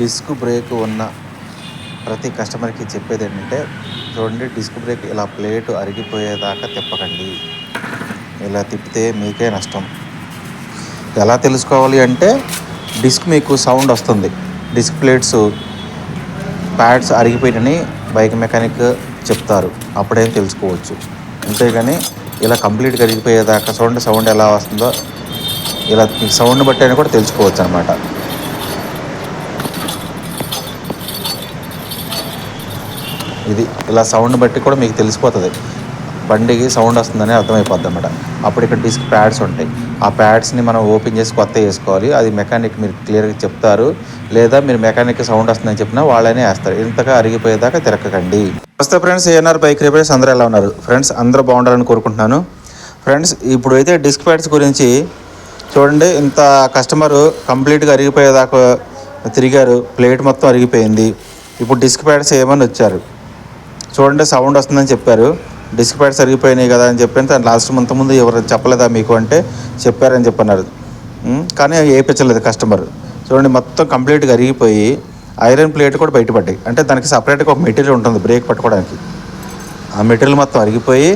Disc brake ఉన్న ప్రతి కస్టమర్కి చెప్పేది ఏంటంటే చూడండి డిస్క్ బ్రేక్ ఇలా ప్లేట్ అరిగిపోయేదాకా తిప్పకండి. ఇలా తిప్పితే మీకే నష్టం. ఎలా తెలుసుకోవాలి అంటే డిస్క్ మీకు సౌండ్ వస్తుంది. డిస్క్ ప్లేట్స్ ప్యాడ్స్ అరిగిపోయినని బైక్ మెకానిక్ చెప్తారు. అప్పుడేం తెలుసుకోవచ్చు. అంతేగాని ఇలా కంప్లీట్గా అరిగిపోయేదాకా సౌండ్ సౌండ్ ఎలా వస్తుందో ఇలా మీకు సౌండ్ బట్టి అని కూడా తెలుసుకోవచ్చు అనమాట ఇది ఇలా సౌండ్ బట్టి కూడా మీకు తెలిసిపోతుంది. బండికి సౌండ్ వస్తుందని అర్థమైపోద్ది అనమాట అప్పుడు ఇక్కడ డిస్క్ ప్యాడ్స్ ఉంటాయి. ఆ ప్యాడ్స్ని మనం ఓపెన్ చేసి కొత్త వేసుకోవాలి. అది మెకానిక్ మీరు క్లియర్గా చెప్తారు. లేదా మీరు మెకానిక్ సౌండ్ వస్తుందని చెప్పినా వాళ్ళనే వేస్తారు. ఇంతగా అరిగిపోయేదాకా తిరగకండి. First friends ANR bike repairs అందరూ ఎలా ఉన్నారు? ఫ్రెండ్స్ అందరూ బాగుండాలని కోరుకుంటున్నాను. ఫ్రెండ్స్ ఇప్పుడు అయితే డిస్క్ ప్యాడ్స్ గురించి చూడండి. ఇంత కస్టమర్ కంప్లీట్గా అరిగిపోయేదాకా తిరిగారు. ప్లేట్ మొత్తం అరిగిపోయింది. ఇప్పుడు డిస్క్ ప్యాడ్స్ ఏమని వచ్చారు? చూడండి సౌండ్ వస్తుందని చెప్పారు. డిస్క్ ప్యాడ్ అరిగిపోయినాయి కదా అని చెప్పి దాని లాస్ట్ మంత్ ముందు ఎవరు చెప్పలేదా మీకు అంటే చెప్పారని చెప్పన్నారు. కానీ వేయించలేదు కస్టమర్ చూడండి మొత్తం కంప్లీట్గా అరిగిపోయి ఐరన్ ప్లేట్ కూడా బయటపడ్డాయి. అంటే దానికి సపరేట్గా ఒక మెటీరియల్ ఉంటుంది బ్రేక్ పట్టుకోవడానికి. ఆ మెటీరియల్ మొత్తం అరిగిపోయి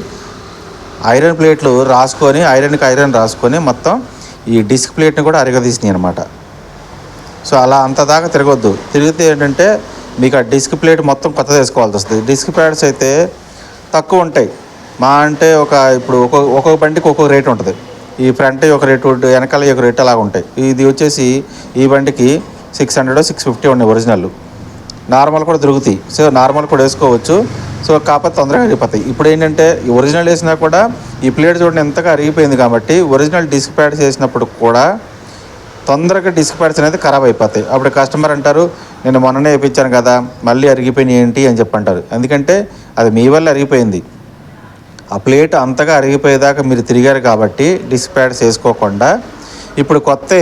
ఐరన్ ప్లేట్లు రాసుకొని ఐరన్కి ఐరన్ రాసుకొని మొత్తం ఈ డిస్క్ ప్లేట్ని కూడా అరగదీసినాయి అనమాట సో అలా అంత దాకా తిరగొద్దు. తిరిగితే ఏంటంటే మీకు ఆ డిస్క్ ప్లేట్ మొత్తం కొత్తది వేసుకోవాల్సి వస్తుంది. డిస్క్ ప్యాడ్స్ అయితే తక్కువ ఉంటాయి. మా అంటే ఒక ఇప్పుడు ఒక్కొక్క ఒక్కొక్క బండికి ఒక్కొక్క రేట్ ఉంటుంది. ఈ ఫ్రంట్ ఒక రేటు వెనకాల ఒక రేట్ అలాగ ఉంటాయి. ఇది వచ్చేసి ఈ బండికి సిక్స్ హండ్రెడ్ సిక్స్ ఫిఫ్టీ ఉన్నాయి ఒరిజినల్ నార్మల్ కూడా దొరుకుతాయి. సో నార్మల్ కూడా వేసుకోవచ్చు. సో కాకపోతే తొందరగా అరిగిపోతాయి. ఇప్పుడు ఏంటంటే ఈ ఒరిజినల్ వేసినా కూడా ఈ ప్లేట్ చూడండి ఎంతగా అరిగిపోయింది కాబట్టి ఒరిజినల్ డిస్క్ ప్యాడ్స్ వేసినప్పుడు కూడా తొందరగా డిస్క్ ప్యాడ్స్ అనేది ఖరాబ్ అయిపోతాయి. అప్పుడు కస్టమర్ అంటారు నేను మొన్ననే వేయించాను కదా మళ్ళీ అరిగిపోయినాయి ఏంటి? అని చెప్పి అంటారు ఎందుకంటే అది మీ వల్ల అరిగిపోయింది. ఆ ప్లేట్ అంతగా అరిగిపోయేదాకా మీరు తిరిగారు కాబట్టి డిస్క్ ప్యాడ్స్ వేసుకోకుండా ఇప్పుడు కొత్త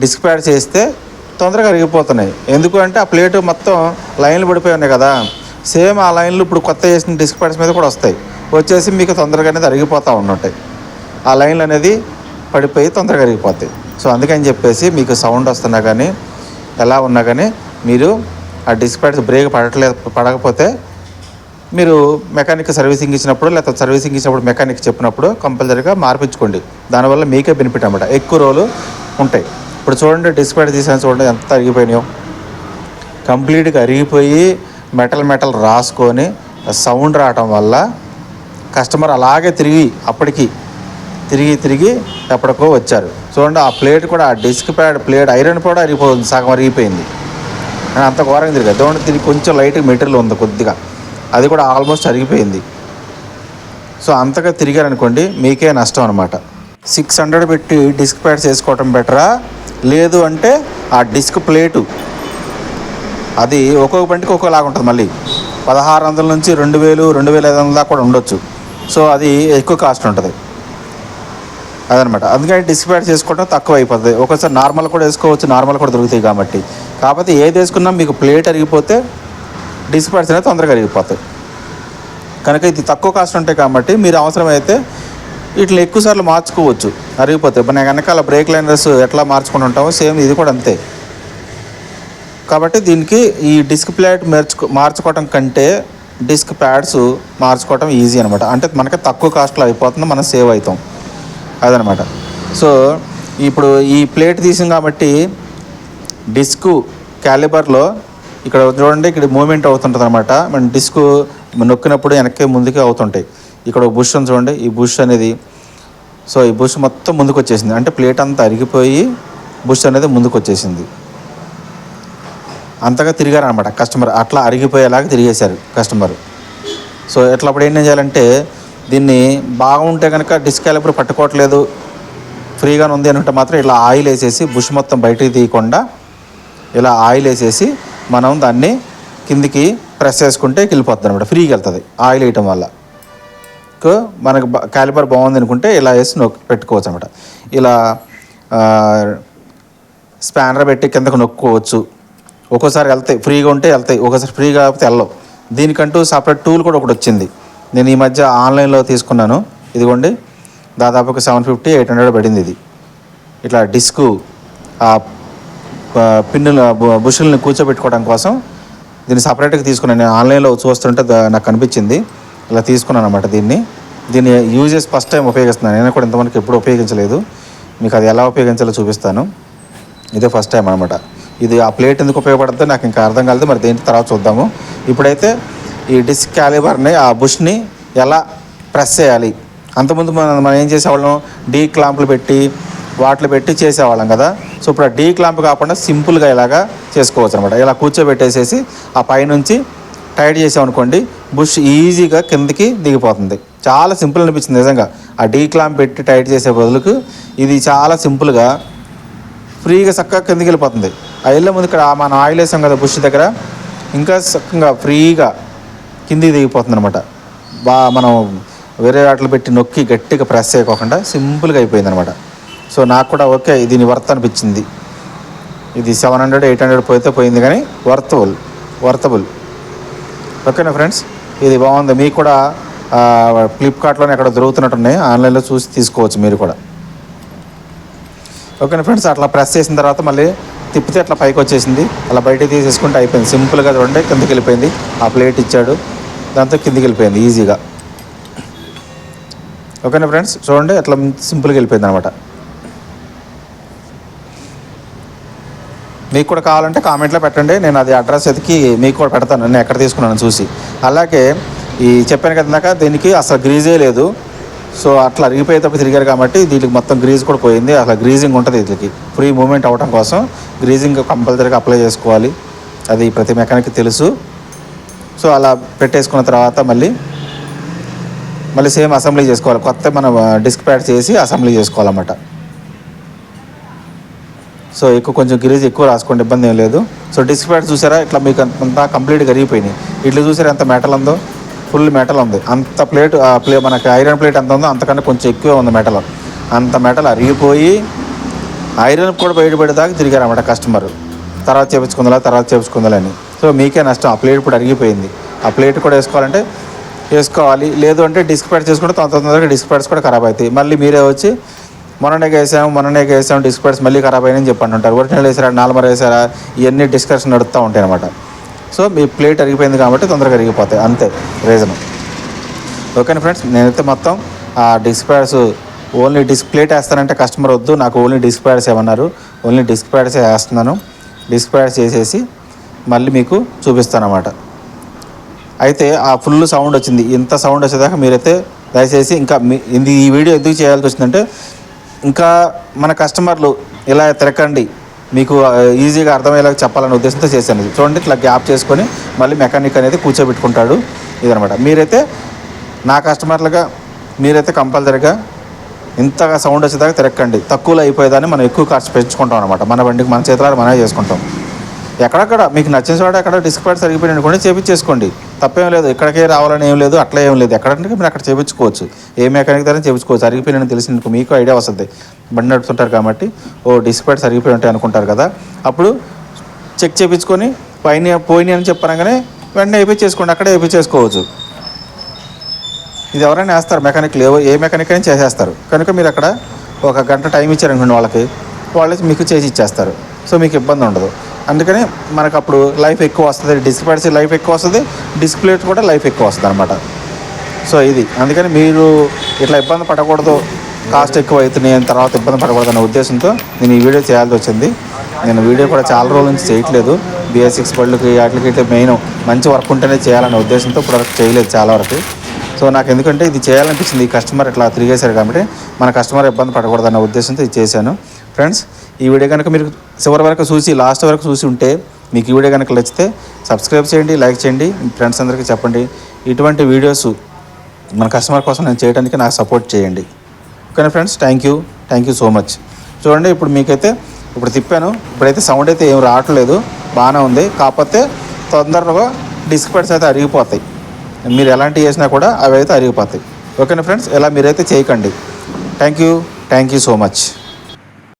డిస్క్ ప్యాడ్స్ వేస్తే తొందరగా అరిగిపోతున్నాయి. ఎందుకు అంటే ఆ ప్లేట్ మొత్తం లైన్లు పడిపోయి ఉన్నాయి కదా. సేమ్ ఆ లైన్లు ఇప్పుడు కొత్త వేసిన డిస్క్ ప్యాడ్స్ మీద కూడా వస్తాయి. వచ్చేసి మీకు తొందరగా అనేది అరిగిపోతూ ఉండుంటాయి. ఆ లైన్లు అనేది పడిపోయి తొందరగా అరిగిపోతాయి. సో అందుకని చెప్పేసి మీకు సౌండ్ వస్తున్నా కానీ ఎలా ఉన్నా కానీ మీరు ఆ డిస్క్ ప్యాడ్స్ బ్రేక్ పడట్లేదు పడకపోతే మీరు మెకానిక్ సర్వీసింగ్ ఇచ్చినప్పుడు లేకపోతే సర్వీసింగ్ ఇచ్చినప్పుడు మెకానిక్ చెప్పినప్పుడు కంపల్సరీగా మార్పించుకోండి. దానివల్ల మీకే బెనిఫిట్ అనమాట ఎక్కువ రోజులు ఉంటాయి. ఇప్పుడు చూడండి డిస్క్ ప్యాడ్ తీసాను చూడండి ఎంత అరిగిపోయినాయో. కంప్లీట్గా అరిగిపోయి మెటల్ మెటల్ రాసుకొని సౌండ్ రావటం వల్ల కస్టమర్ అలాగే తిరిగి అప్పటికి తిరిగి తిరిగి ఎప్పటికో వచ్చారు. చూడండి ఆ ప్లేట్ కూడా ఆ డిస్క్ ప్యాడ్ ప్లేట్ ఐరన్ కూడా అరిగిపోతుంది సగం అరిగిపోయింది. అని అంత ఘోరంగా తిరిగి. చూడండి తిరిగి కొంచెం లైట్ మెటీరియల్ ఉంది కొద్దిగా. అది కూడా ఆల్మోస్ట్ అరిగిపోయింది. సో అంతగా తిరిగారనుకోండి మీకే నష్టం అనమాట సిక్స్ హండ్రెడ్ పెట్టి డిస్క్ ప్యాడ్స్ వేసుకోవటం బెటరా? లేదు అంటే ఆ డిస్క్ ప్లేటు అది ఒక్కొక్క బండికి ఒక్కోలాగా ఉంటుంది మళ్ళీ. పదహారు వందల నుంచి రెండు వేలు రెండు వేల ఐదు వందల దాకా కూడా ఉండొచ్చు. సో అది ఎక్కువ కాస్ట్ ఉంటుంది. అదనమాట. అందుకని డిస్క్ ప్యాడ్ చేసుకోవడం తక్కువ అయిపోతుంది ఒకసారి నార్మల్ కూడా వేసుకోవచ్చు నార్మల్ కూడా దొరుకుతాయి కాబట్టి. కాకపోతే ఏది వేసుకున్నా మీకు ప్లేట్ అరిగిపోతే డిస్క్ అనేది తొందరగా అరిగిపోతాయి. కనుక ఇది తక్కువ కాస్ట్ ఉంటాయి కాబట్టి మీరు అవసరమైతే వీటిని ఎక్కువసార్లు మార్చుకోవచ్చు. అరిగిపోతాయి మన వెనకాల బ్రేక్ లైనర్స్ ఎట్లా మార్చుకుని ఉంటామో సేమ్ ఇది కూడా అంతే. కాబట్టి దీనికి ఈ డిస్క్ ప్లేట్ మార్చుకో మార్చుకోవటం కంటే డిస్క్ ప్యాడ్స్ మార్చుకోవటం ఈజీ అనమాట అంటే మనకి తక్కువ కాస్ట్లో అయిపోతుంది మనం సేవ్ అవుతాం. అదనమాట. సో ఇప్పుడు ఈ ప్లేట్ తీసాం కాబట్టి డిస్కు క్యాలిబర్లో ఇక్కడ చూడండి ఇక్కడ మూమెంట్ అవుతుంటుంది అనమాట మన డిస్క్ నొక్కినప్పుడు వెనక్కి ముందుకే అవుతుంటాయి. ఇక్కడ ఒక బుష్ అని చూడండి ఈ బుష్ అనేది. సో ఈ బుష్ మొత్తం ముందుకు వచ్చేసింది అంటే ప్లేట్ అంతా అరిగిపోయి బుష్ అనేది ముందుకు వచ్చేసింది అంతగా తిరిగారనమాట కస్టమర్. అట్లా అరిగిపోయేలాగా తిరిగేశారు కస్టమర్. సో ఎట్లా అప్పుడు ఏం చేయాలంటే దీన్ని బాగుంటే కనుక డిస్క్ పట్టుకోవట్లేదు ఫ్రీగా ఉంది అనుకుంటే మాత్రం ఇలా ఆయిల్ వేసేసి బుష్ మొత్తం బయటికి తీయకుండా ఇలా ఆయిల్ వేసేసి మనం దాన్ని కిందికి ప్రెస్ చేసుకుంటే వెళ్ళిపోతుంది అనమాట ఫ్రీగా వెళ్తుంది ఆయిల్ వేయటం వల్ల. మనకు క్యాలిపర్ బాగుంది అనుకుంటే ఇలా వేసి నొక్కి పెట్టుకోవచ్చు అనమాట ఇలా స్పానర్ పెట్టి కిందకు నొక్కోవచ్చు. ఒక్కోసారి వెళ్తాయి ఫ్రీగా ఉంటే వెళ్తాయి ఒక్కోసారి ఫ్రీగా కాకపోతే వెళ్ళవు. దీనికంటూ సపరేట్ టూల్ కూడా ఒకటి వచ్చింది. నేను ఈ మధ్య ఆన్లైన్లో తీసుకున్నాను. ఇదిగోండి దాదాపు ఒక సెవెన్ ఫిఫ్టీ ఎయిట్ హండ్రెడ్ పడింది ఇది. ఇట్లా డిస్క్ ఆ పిన్నుల బుషుల్ని కూర్చోబెట్టుకోవడం కోసం దీన్ని సపరేట్గా తీసుకున్నాను. నేను ఆన్లైన్లో చూస్తుంటే నాకు కనిపించింది ఇలా తీసుకున్నాను అనమాట దీన్ని. దీన్ని యూజ్ చేసి ఫస్ట్ టైం ఉపయోగిస్తున్నాను. నేను కూడా ఇంతవరకు ఎప్పుడు ఉపయోగించలేదు. మీకు అది ఎలా ఉపయోగించాలో చూపిస్తాను. ఇదే ఫస్ట్ టైం అనమాట ఇది ఆ ప్లేట్ ఎందుకు ఉపయోగపడుతుందో నాకు ఇంకా అర్థం కాలేదు. మరి దేని తర్వాత చూద్దాము. ఇప్పుడైతే ఈ డిస్క్ క్యాలిబర్ని ఆ బుష్ని ఎలా ప్రెస్ చేయాలి? అంతకుముందు మనం మనం ఏం చేసేవాళ్ళం? డీ క్లాంపులు పెట్టి వాటిలో పెట్టి చేసేవాళ్ళం కదా. సో ఇప్పుడు ఆ డీ క్లాంప్ కాకుండా సింపుల్గా ఇలాగా చేసుకోవచ్చు అనమాట ఇలా కూర్చోబెట్టేసేసి ఆ పైనుంచి టైట్ చేసామనుకోండి బుష్ ఈజీగా కిందకి దిగిపోతుంది. చాలా సింపుల్ అనిపించింది నిజంగా. ఆ డీ క్లాంప్ పెట్టి టైట్ చేసే బదులుకు ఇది చాలా సింపుల్గా ఫ్రీగా చక్కగా కిందకి వెళ్ళిపోతుంది. ఆ వెళ్ళే ముందు ఇక్కడ మనం ఆయిల్ వేసాం కదా బుష్ దగ్గర. ఇంకా చక్కగా ఫ్రీగా కిందికి దిగిపోతుంది అనమాట బా మనం వేరే వాటిలో పెట్టి నొక్కి గట్టిగా ప్రెస్ చేయకోకుండా సింపుల్గా అయిపోయింది అనమాట సో నాకు కూడా ఓకే దీని వర్త్ అనిపించింది. ఇది సెవెన్ హండ్రెడ్ ఎయిట్ హండ్రెడ్ పోతే పోయింది కానీ వర్తబుల్ వర్తబుల్ ఓకేనా ఫ్రెండ్స్ ఇది బాగుంది. మీకు కూడా ఫ్లిప్కార్ట్లోనే ఎక్కడ దొరుకుతున్నట్టున్నాయి. ఆన్లైన్లో చూసి తీసుకోవచ్చు మీరు కూడా. ఓకేనా ఫ్రెండ్స్ అట్లా ప్రెస్ చేసిన తర్వాత మళ్ళీ తిప్పితే అట్లా పైకి వచ్చేసింది. అలా బయటికి తీసేసుకుంటే అయిపోయింది. సింపుల్గా చూడండి కిందకి వెళ్ళిపోయింది. ఆ ప్లేట్ ఇచ్చాడు. దాంతో కిందకి వెళ్ళిపోయింది ఈజీగా ఓకేనా ఫ్రెండ్స్ చూడండి అట్లా సింపుల్గా వెళ్ళిపోయింది అనమాట మీకు కూడా కావాలంటే కామెంట్లో పెట్టండి. నేను అది అడ్రస్ ఎతికి మీకు కూడా పెడతాను. నేను ఎక్కడ తీసుకున్నాను చూసి. అలాగే ఈ చెప్పాను కదా ఇందాక దీనికి అసలు గ్రీజే లేదు. సో అట్లా అరిగిపోయేటప్పుడు తిరిగారు కాబట్టి దీనికి మొత్తం గ్రీజ్ కూడా పోయింది. అసలు గ్రీజింగ్ ఉంటుంది వీటికి ఫ్రీ మూమెంట్ అవ్వడం కోసం గ్రీజింగ్ కంపల్సరీగా అప్లై చేసుకోవాలి. అది ప్రతి మెకానిక్ తెలుసు. సో అలా పెట్టేసుకున్న తర్వాత మళ్ళీ మళ్ళీ సేమ్ అసెంబ్లీ చేసుకోవాలి. కొత్త మనం డిస్క్ ప్యాడ్ చేసి అసెంబ్లీ చేసుకోవాలన్నమాట. సో ఎక్కువ కొంచెం గిరీజ్ ఎక్కువ రాసుకోండి ఇబ్బంది ఏం లేదు. సో డిస్క్ ప్యాడ్ చూసారా? ఇట్లా మీకు అంతా కంప్లీట్గా అరిగిపోయినాయి. ఇట్లా చూసారా ఎంత మెటల్ ఉందో? ఫుల్ మెటల్ ఉంది. అంత ప్లేట్ ఆ ప్లే మనకి ఐరన్ ప్లేట్ ఎంత ఉందో అంతకన్నా కొంచెం ఎక్కువే ఉంది మెటల్. అంత మెటల్ అరిగిపోయి ఐరన్ కూడా బయటపడేదాకా తిరిగారు అన్నమాట కస్టమర్. తర్వాత చేపించుకుందా తర్వాత చేపించుకుందా అని. సో మీకే నష్టం. ఆ ప్లేట్ ఇప్పుడు అరిగిపోయింది. ఆ ప్లేట్ కూడా వేసుకోవాలంటే వేసుకోవాలి. లేదు అంటే డిస్క్ ప్యాడ్ చేసుకుంటే తొందర తొందరగా డిస్క్ ప్యాడ్స్ కూడా ఖరాబ్ అవుతాయి. మళ్ళీ మీరే వచ్చి మొన్ననే వేసాము మొన్ననే వేసాము డిస్క్ ప్యాడ్స్ మళ్ళీ ఖరాబ్ అయినాయని చెప్పండి ఉంటారు ఒరిజినల్ వేసారా నార్మల్ వేసారా ఇవన్నీ డిస్కషన్ నడుస్తూ ఉంటాయి అనమాట సో మీ ప్లేట్ అరిగిపోయింది కాబట్టి తొందరగా అరిగిపోతాయి. అంతే రీజన్ ఓకేనా ఫ్రెండ్స్ నేనైతే మొత్తం ఆ disc pads only disc plate వేస్తానంటే customer వద్దు. నాకు ఓన్లీ డిస్క్ ప్యాడ్స్ ఏమన్నారు? ఓన్లీ డిస్క్ ప్యాడ్స్ వేస్తున్నాను. డిస్క్ ప్యాడ్స్ చేసేసి మళ్ళీ మీకు చూపిస్తాను అన్నమాట అయితే ఆ ఫుల్ సౌండ్ వచ్చింది. ఇంత సౌండ్ వచ్చేదాకా మీరైతే దయచేసి ఇంకా మీ ఇది ఈ వీడియో ఎందుకు చేయాల్సి వచ్చిందంటే ఇంకా మన కస్టమర్లు ఇలా తిరగండి మీకు ఈజీగా అర్థమయ్యేలాగా చెప్పాలనే ఉద్దేశంతో చేశాను. ఇది చూడండి ఇట్లా గ్యాప్ చేసుకొని మళ్ళీ మెకానిక్ అనేది కూర్చోబెట్టుకుంటాడు ఇదనమాట. మీరైతే నా కస్టమర్లుగా మీరైతే కంపల్సరీగా ఇంతగా సౌండ్ వచ్చేదాకా తిరగండి తక్కువలో అయిపోయేదాన్ని మనం ఎక్కువ ఖర్చు పెంచుకుంటాం అనమాట మన బండికి మన చేతులారా మనమే చేసుకుంటాం. ఎక్కడక్కడ మీకు నచ్చిన చోట ఎక్కడ డిస్క్ ప్యాడ్ సరిగిపోయిన కూడా చేపించేసుకోండి. తప్పేం లేదు. ఇక్కడికే రావాలని ఏం లేదు అట్లా ఏం లేదు. ఎక్కడంటే మీరు అక్కడ చేపించుకోవచ్చు. ఏ మెకానిక్ దగ్గర చేపించుకోవచ్చు. అరిగిపోయిన తెలిసిన మీకు ఐడియా వస్తుంది. బండి నడుపుతుంటారు కాబట్టి. ఓ డిస్క్ సరిగిపోయి ఉంటాయి అనుకుంటారు కదా. అప్పుడు చెక్ చేయించుకొని పైన పోయినాయి అని చెప్పనగానే వెంటనే వేపించేసుకోండి. అక్కడే వేయించేసుకోవచ్చు ఇది ఎవరైనా వేస్తారు. మెకానిక్ లేవు. ఏ మెకానిక్ అయినా చేసేస్తారు. కనుక మీరు అక్కడ ఒక గంట టైం ఇచ్చారనుకోండి వాళ్ళకి వాళ్ళు మీకు చేసి ఇచ్చేస్తారు. సో మీకు ఇబ్బంది ఉండదు. అందుకని మనకు అప్పుడు లైఫ్ ఎక్కువ వస్తుంది డిస్క్ లైఫ్ ఎక్కువ వస్తుంది డిస్ప్లే కూడా లైఫ్ ఎక్కువ వస్తుంది అనమాట సో ఇది. అందుకని మీరు ఇట్లా ఇబ్బంది పడకూడదు కాస్ట్ ఎక్కువ అవుతున్నాయి అని తర్వాత ఇబ్బంది పడకూడదు అనే ఉద్దేశంతో నేను ఈ వీడియో చేయాల్సి వచ్చింది. నేను వీడియో కూడా చాలా రోజుల నుంచి చేయట్లేదు. బిఎస్సిక్స్ బళ్ళకి వాటికి ఇట్లా మెయిన్ మంచి వర్క్ ఉంటేనే చేయాలనే ఉద్దేశంతో ఇప్పుడు చేయలేదు చాలా వరకు. సో నాకు ఎందుకంటే ఇది చేయాలనిపించింది ఈ కస్టమర్ ఇట్లా తిరిగేశారు కాబట్టి మన కస్టమర్ ఇబ్బంది పడకూడదు అనే ఉద్దేశంతో ఇది చేశాను. ఫ్రెండ్స్ ఈ వీడియో కనుక మీరు చివరి వరకు చూసి లాస్ట్ వరకు చూసి ఉంటే మీకు ఈ వీడియో కనుక నచ్చితే సబ్స్క్రైబ్ చేయండి లైక్ చేయండి. మీ ఫ్రెండ్స్ అందరికీ చెప్పండి. ఇటువంటి వీడియోస్ మన కస్టమర్ కోసం నేను చేయడానికి నాకు సపోర్ట్ చేయండి. ఓకేనా friends thank you thank you so much చూడండి ఇప్పుడు మీకైతే ఇప్పుడు తిప్పాను. ఇప్పుడైతే సౌండ్ అయితే ఏం రావట్లేదు. బాగానే ఉంది. కాకపోతే తొందరగా డిస్క్ పెడ్స్ అయితే అరిగిపోతాయి. మీరు ఎలాంటివి చేసినా కూడా అవి అయితే అరిగిపోతాయి. ఓకేనా ఫ్రెండ్స్ ఇలా మీరైతే చేయకండి. Thank you thank you so much